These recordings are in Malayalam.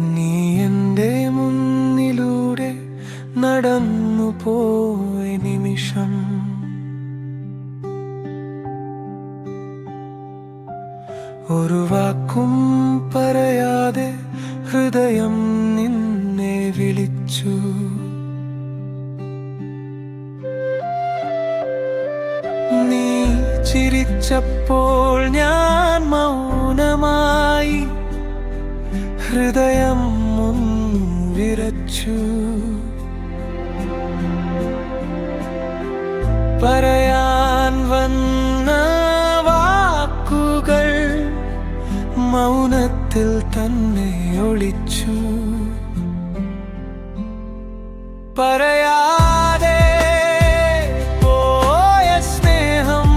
നീ എന്റെ മുന്നിലൂടെ നടന്നു പോയ നിമിഷം. ഒരു വാക്കും പറയാതെ ഹൃദയം നിന്നെ വിളിച്ചു. നീ ചിരിച്ചപ്പോൾ ഞാൻ മൗനമായി ഹൃദയം വിരച്ചു പറയാൻ വന്ന വാക്കുകൾ മൗനത്തിൽ തന്നെ ഒളിച്ചു. പറയാതെ പോയ സ്നേഹം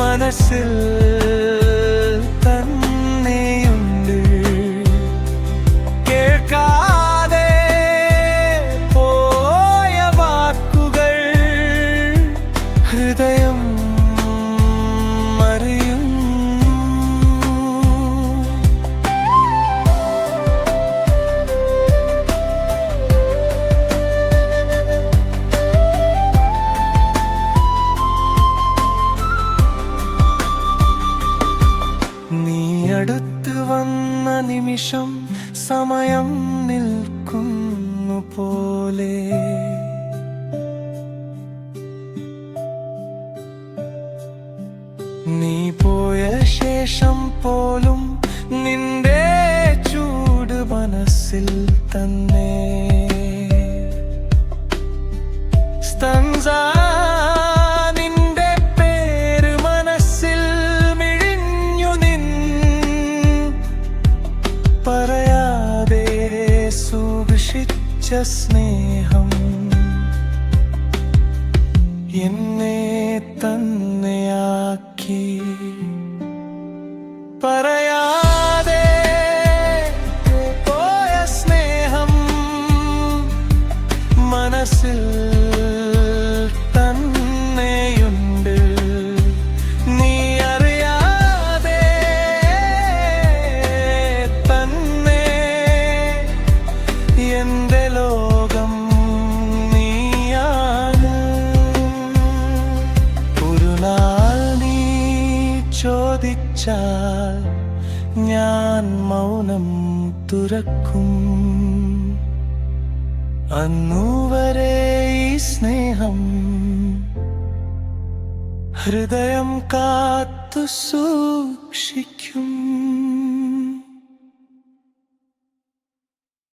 മനസ്സിൽ നിമിഷം സമയം നിൽക്കുന്നു പോലെ. നീ പോയ ശേഷം പോലും നിന്റെ ചൂട് മനസ്സിൽ തന്നെ. stanza സൂക്ഷിച്ച സ്നേഹം എന്നെ തന്നെയാക്കി. പറയാതെ പോയ സ്നേഹം മനസ്സിൽ ചോദിച്ചാൽ ഞാൻ മൗനം തുറക്കും. അന്നുവരെ ഈ സ്നേഹം ഹൃദയം കാത്തു സൂക്ഷിക്കും.